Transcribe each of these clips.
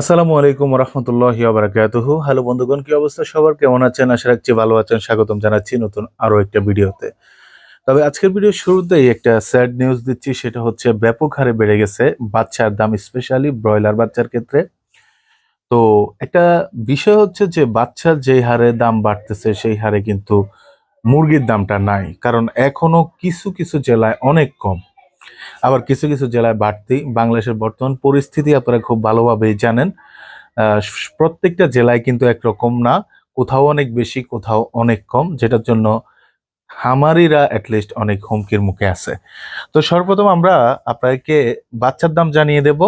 আসসালামু আলাইকুম রহমতুল্লাহ বারাকাতুহু হ্যালো বন্ধুগণ, কি অবস্থা? সবার কেমন আছেন? আশা রাখছি ভালো আছেন। স্বাগতম জানাচ্ছি নতুন আরও একটা ভিডিওতে। তবে আজকের ভিডিও শুরুতেই একটা স্যাড নিউজ দিচ্ছি, সেটা হচ্ছে ব্যাপক হারে বেড়ে গেছে বাচ্চার দাম, স্পেশালি ব্রয়লার বাচ্চার ক্ষেত্রে। তো একটা বিষয় হচ্ছে যে, বাচ্চার যেই হারে দাম বাড়তেছে, সেই হারে কিন্তু মুরগির দামটা নাই। কারণ এখনও কিছু কিছু জেলায় অনেক কম। আবার কিছু কিছু জেলায় বাড়তি, বাংলাদেশের বর্তমান পরিস্থিতি আপনারা খুব ভালোভাবেই জানেন। প্রত্যেকটা জেলায় কিন্তু একরকম না, কোথাও অনেক বেশি, কোথাও অনেক কম, যেটার জন্য খামারিরা অ্যাটলিস্ট অনেক হুমকির মুখে আছে। তো সর্বপ্রথম আমরা আপনাকে বাচ্চার দাম জানিয়ে দেব।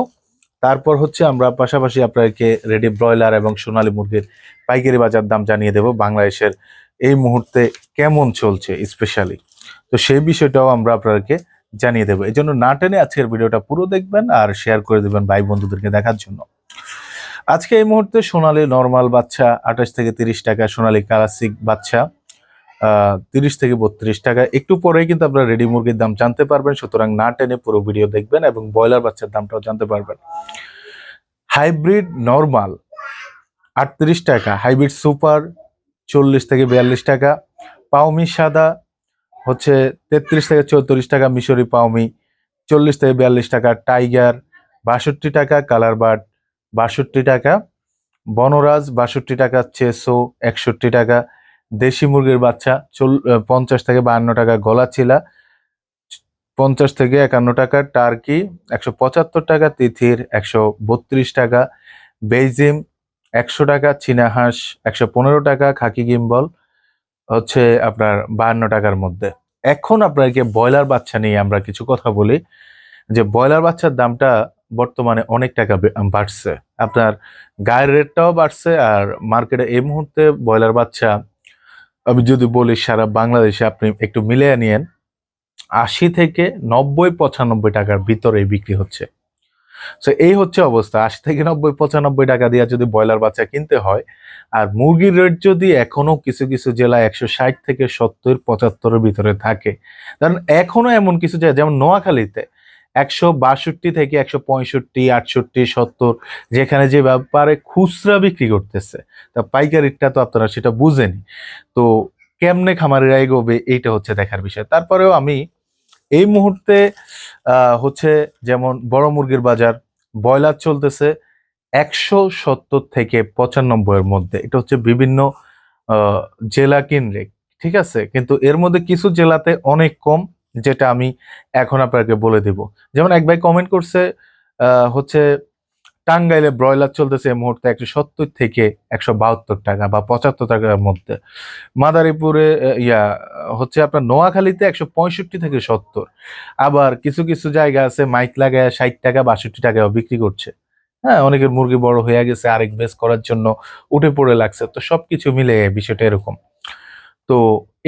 তারপর হচ্ছে আমরা পাশাপাশি আপনাকে রেডি ব্রয়লার এবং সোনালী মুরগির পাইকারি বাজার দাম জানিয়ে দেব, বাংলাদেশের এই মুহূর্তে কেমন চলছে স্পেশালি তো সেই বিষয়টাও আমরা আপনাকে জানিয়ে দেবো। এই জন্য না টেনে আজকের ভিডিওটা পুরো দেখবেন আর শেয়ার করে দেবেন ভাই বন্ধুদেরকে দেখার জন্য। আজকে এই মুহূর্তে সোনালি নর্মাল বাচ্চা, আঠাশ থেকে তিরিশ টাকা, সোনালি ক্লাসিক বাচ্চা তিরিশ থেকে বত্রিশ টাকা। একটু পরেই কিন্তু আপনারা রেডি মুরগির দাম জানতে পারবেন, সুতরাং না টেনে পুরো ভিডিও দেখবেন এবং ব্রয়লার বাচ্চার দামটাও জানতে পারবেন। হাইব্রিড নর্মাল আটত্রিশ টাকা, হাইব্রিড সুপার, চল্লিশ থেকে বিয়াল্লিশ টাকা পাউমি সাদা হচ্ছে তেত্রিশ থেকে চৌত্রিশ টাকা মিশরি পাউমি চল্লিশ থেকে বিয়াল্লিশ টাকা টাইগার, বাষট্টি টাকা কালার বার্ড বাষট্টি টাকা বনরাজ, বাষট্টি টাকা চেসো, একষট্টি টাকা দেশি মুরগির বাচ্চা, চল পঞ্চাশ থেকে বাহান্ন টাকা গলা চিলা পঞ্চাশ থেকে একান্ন টাকা টার্কি, একশো পঁচাত্তর টাকা তিথির, একশো বত্রিশ টাকা বেইজিম, একশো টাকা চীনা হাঁস, একশো পনেরো টাকা খাকি গিম্বল হচ্ছে আপনার বাহান্ন টাকার মধ্যে। এখন আপনাকে ব্রয়লার বাচ্চা নিয়ে আমরা কিছু কথা বলি, যে ব্রয়লার বাচ্চার দামটা বর্তমানে অনেক টাকা বাড়ছে। আপনার গায়ের রেটটাও বাড়ছে আর মার্কেটে এই মুহূর্তে ব্রয়লার বাচ্চা, আমি যদি বলি সারা বাংলাদেশে আপনি একটু মিলিয়ে নিয়েন, আশি থেকে নব্বই পঁচানব্বই টাকার ভিতরে বিক্রি হচ্ছে। তো এই হচ্ছে অবস্থা। আশি থেকে নব্বই, পঁচানব্বই টাকা দিয়ে যদি ব্রয়লার বাচ্চা কিনতে হয়, আর মুরগির রেট যদি এখনও কিছু কিছু জেলায় একশো ষাট থেকে সত্তর পঁচাত্তরের ভিতরে থাকে, কারণ এখনও এমন কিছু জায়গা যেমন নোয়াখালীতে একশো বাষট্টি থেকে একশো পঁয়ষট্টি, আটষট্টি, সত্তর, যেখানে যে ব্যাপারে খুচরা বিক্রি করতেছে, তা পাইকারিটা তো আপনারা সেটা বুঝেনি। তো কেমনে খামারিরা এগোবে এইটা হচ্ছে দেখার বিষয়। তারপরেও আমি এই মুহূর্তে হচ্ছে যেমন বড় মুরগির বাজার, ব্রয়লার চলতেছে একশো সত্তর থেকে পঁচানব্বই এর মধ্যে। এটা হচ্ছে বিভিন্ন জেলা কেন্দ্রিক ঠিক আছে? কিন্তু এর মধ্যে কিছু জেলাতে অনেক কম, যেটা আমি এখন আপনাকে বলে দেব। যেমন এক ভাই কমেন্ট করছে হচ্ছে টাঙ্গাইলে ব্রয়লার চলতেছে এই মুহূর্তে একশো সত্তর থেকে একশো বাহাত্তর টাকা বা পঁচাত্তর টাকার মধ্যে। মাদারীপুরে ইয়া হচ্ছে আপনার নোয়াখালীতে একশো পঁয়ষট্টি থেকে সত্তর। আবার কিছু কিছু জায়গা আছে, মাইক লাগায় ষাট টাকা, বাষট্টি টাকাও বিক্রি করছে। হ্যাঁ অনেকের মুরগি বড় হয়ে গেছে, আরেক বেস করার জন্য উঠে পড়ে লাগছে। তো সবকিছু মিলে বিষয়টা এরকম। তো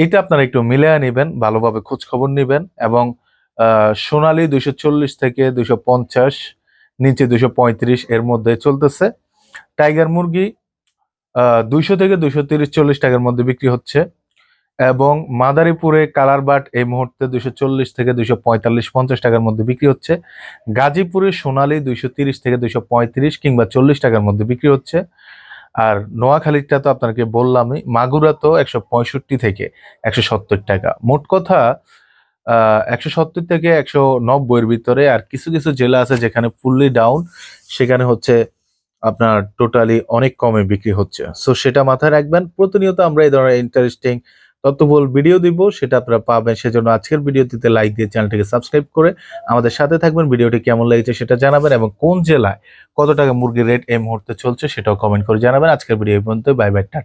এটা আপনারা একটু মিলিয়ে নেবেন, ভালোভাবে খোঁজ খবর নেবেন এবং সোনালী দুইশো থেকে দুইশো পঞ্চাশ, নিচে পঁয়ত্রিশ এর মধ্যে চলতেছে। টাইগার মুরগি দুইশো থেকে দুইশো তিরিশ চল্লিশ টাকার মধ্যে বিক্রি হচ্ছে। এবং মাদারীপুরে কালার বাট এই মুহূর্তে দুইশো চল্লিশ থেকে দুইশো পঁয়তাল্লিশ, পঞ্চাশ টাকার মধ্যে বিক্রি হচ্ছে। গাজীপুরে সোনালি দুইশো তিরিশ থেকে দুইশো পঁয়ত্রিশ কিংবা চল্লিশ টাকার মধ্যে বিক্রি হচ্ছে। আর নোয়াখালীটা তো আপনাকে বললামই, মাগুরা তো একশো পঁয়ষট্টি থেকে একশো সত্তর টাকা। মোট কথা একশো সত্তর থেকে একশো নব্বইয়ের ভিতরে আর কিছু কিছু জেলা আছে যেখানে ফুললি ডাউন সেখানে হচ্ছে আপনার টোটালি অনেক কমে বিক্রি হচ্ছে। সো সেটা মাথায় রাখবেন। প্রতিনিয়ত আমরা এই ধরনের ইন্টারেস্টিং তথ্যবহুল ভিডিও দিব, সেটা আপনারা পাবেন। সেজন্য আজকের ভিডিওটিতে লাইক দিয়ে চ্যানেলটিকে সাবস্ক্রাইব করে আমাদের সাথে থাকবেন। ভিডিওটি কেমন লেগেছে সেটা জানাবেন এবং কোন জেলায় কত টাকা মুরগির রেট এই মুহূর্তে চলছে সেটাও কমেন্ট করে জানাবেন। আজকের ভিডিও পর্যন্ত বাই বাই টাটা।